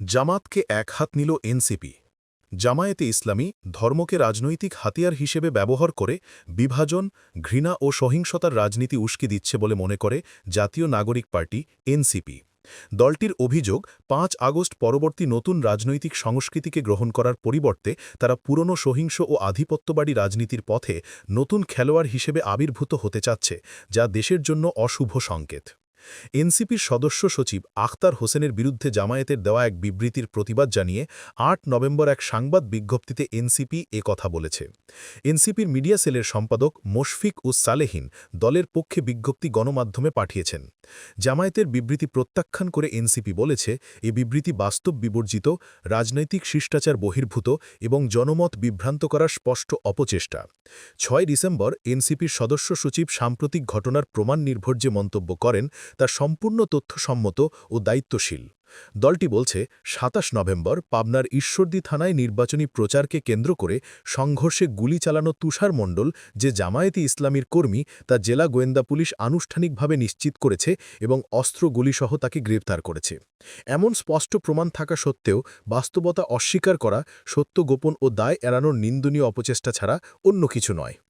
জামাতকে এক হাত নিল এনসিপি। জামায়েতে ইসলামী ধর্মকে রাজনৈতিক হাতিয়ার হিসেবে ব্যবহার করে বিভাজন, ঘৃণা ও সহিংসতার রাজনীতি উস্কি দিচ্ছে বলে মনে করে জাতীয় নাগরিক পার্টি এনসিপি। দলটির অভিযোগ, পাঁচ আগস্ট পরবর্তী নতুন রাজনৈতিক সংস্কৃতিকে গ্রহণ করার পরিবর্তে তারা পুরনো সহিংস ও আধিপত্যবাদী রাজনীতির পথে নতুন খেলোয়াড় হিসেবে আবির্ভূত হতে চাচ্ছে, যা দেশের জন্য অশুভ সংকেত। এনসিপির সদস্য সচিব আখতার হোসেনের বিরুদ্ধে জামায়াতের দেওয়া এক বিবৃতির প্রতিবাদ জানিয়ে আট নভেম্বর এক সাংবাদ বিজ্ঞপ্তিতে এনসিপি এ কথা বলেছে। এনসিপির মিডিয়া সেলের সম্পাদক মোশফিক উস সালেহীন দলের পক্ষে বিজ্ঞপ্তি গণমাধ্যমে পাঠিয়েছেন। জামায়াতের বিবৃতি প্রত্যাখ্যান করে এনসিপি বলেছে, এ বিবৃতি বাস্তব বিবর্জিত, রাজনৈতিক শিষ্টাচার বহির্ভূত এবং জনমত বিভ্রান্ত করার স্পষ্ট অপচেষ্টা। ছয় ডিসেম্বর এনসিপির সদস্য সচিব সাম্প্রতিক ঘটনার প্রমাণ নির্ভর যে মন্তব্য করেন তা সম্পূর্ণ তথ্যসম্মত ও দায়িত্বশীল। দলটি বলছে, সাতাশ নভেম্বর পাবনার ঈশ্বরদী থানায় নির্বাচনী প্রচারকে কেন্দ্র করে সংঘর্ষে গুলি চালানো তুষার মণ্ডল যে জামায়াতি ইসলামীর কর্মী তা জেলা গোয়েন্দা পুলিশ আনুষ্ঠানিকভাবে নিশ্চিত করেছে এবং অস্ত্র গুলিসহ তাকে গ্রেপ্তার করেছে। এমন স্পষ্ট প্রমাণ থাকা সত্ত্বেও বাস্তবতা অস্বীকার করা সত্য গোপন ও দায় এড়ানোর নিন্দনীয় অপচেষ্টা ছাড়া অন্য কিছু নয়।